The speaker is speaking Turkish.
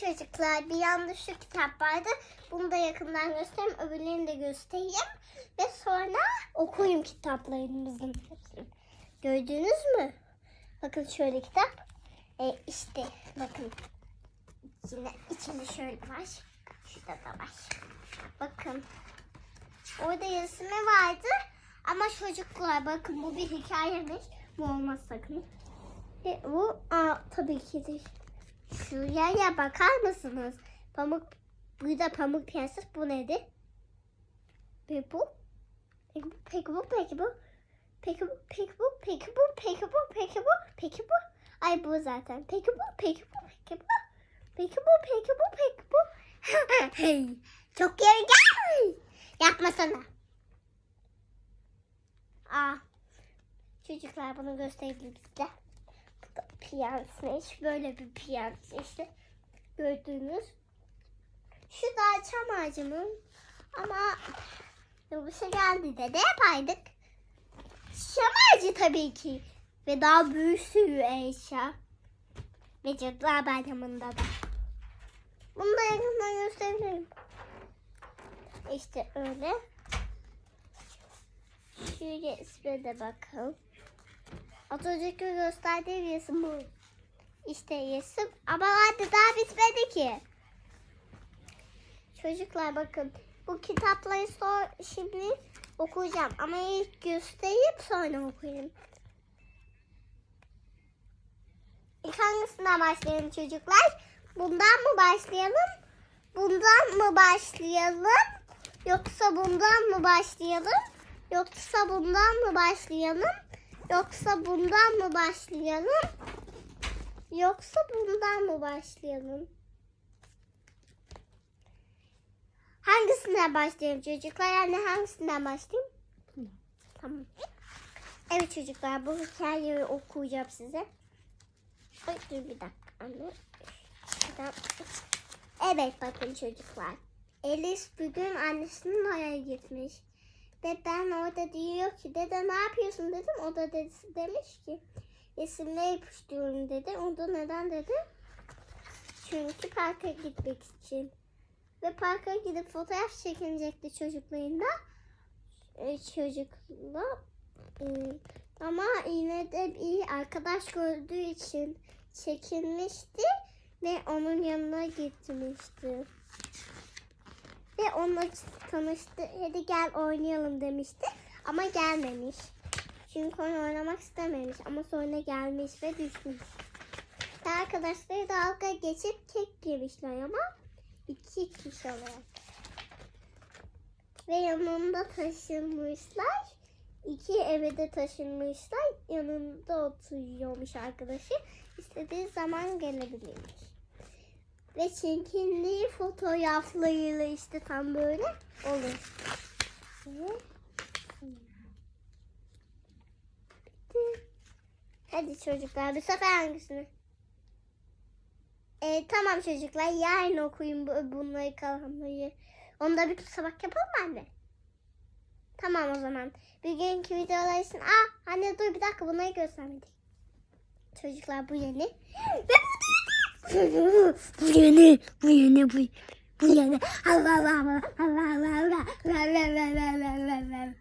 çocuklar bir yanda şu kitap vardı. Bunu da yakından göstereyim. Öbürlerini de göstereyim. Ve sonra okuyayım kitaplarımızın hepsini. Gördünüz mü? Bakın şöyle kitap. E, işte bakın. İçinde, içinde şöyle var. Şurada da var. Bakın. Orada resmi vardı. Ama çocuklar bakın bu bir hikayemiş. Bu olmaz sakın. E, bu aa, tabii ki de. Şuraya bakar mısınız? Pamuk, burada pamuk prenses bu nedir? Ve bu? Peki bu, peki bu, peki bu? Peki bu, peki bu, peki bu, peki bu, peki bu, peki bu? Ay bu zaten. Peki bu, peki bu, peki bu? Peki bu, peki bu, peki bu? Çok geri gel. Yapmasana. Aa, çocuklar bunu göstereyim size. Da piyanseş. Böyle bir piyanseş işte. Gördüğünüz. Şu da çam ağacımın. Ama yılbaşı geldi de ne yapaydık? Çam ağacı tabii ki. Ve daha büyük sürü eşya. Ve Cadılar Bayramı'nda da. Bunu da yakından gösterebilirim. İşte öyle. Şu resme de bakalım. Az önceki gösterdiğim resim bu. İşte resim. Ama hadi daha bitmedi ki. Çocuklar bakın. Bu kitapları sor, şimdi okuyacağım. Ama ilk gösterip sonra okuyayım. İlk hangisinden başlayalım çocuklar? Bundan mı başlayalım? Bundan mı başlayalım? Yoksa bundan mı başlayalım? Yoksa bundan mı başlayalım? Yoksa bundan mı başlayalım? Yoksa bundan mı başlayalım? Hangisinden başlayalım çocuklar? Yani hangisinden başlayayım? Tamam. Evet çocuklar bu hikayeyi okuyacağım size. Ay dur bir dakika anne. Evet bakın çocuklar. Elis bugün annesinin oraya gitmiş. Deden orada diyor ki dede ne yapıyorsun dedim. O da dedesi demiş ki resimle yapıştırıyorum dedi. O da neden dedi? Çünkü parka gitmek için. Ve parka gidip fotoğraf çekilecekti çocuklarında. E, çocukla. E, ama yine de bir arkadaş gördüğü için çekinmişti ve onun yanına gitmişti. Ve onunla tanıştı. Hadi gel oynayalım demişti. Ama gelmemiş. Çünkü onu oynamak istememiş. Ama sonra gelmiş ve düşmüş. Ve arkadaşları dalga geçip kek yemişler ama iki kişi olarak. Ve yanında taşınmışlar. İki eve de taşınmışlar. Yanında oturuyormuş arkadaşı. İstediği zaman gelebilirmiş. Ve çirkinliği fotoğraflarıyla işte tam böyle olur. Hadi çocuklar bu sefer hangisini? Ee, tamam çocuklar yarın okuyun bu- bunları kalanları. Onu da bir sabah yapalım anne? Tamam o zaman. Bugünkü videolar için... Aa anne dur bir dakika bunları göstermedik. Çocuklar bu yeni. Ve bu yeni. Bu yeni. Bu yeni. Bu, bu yeni. Allah Allah Allah Allah Allah Allah Allah Allah Allah Allah Allah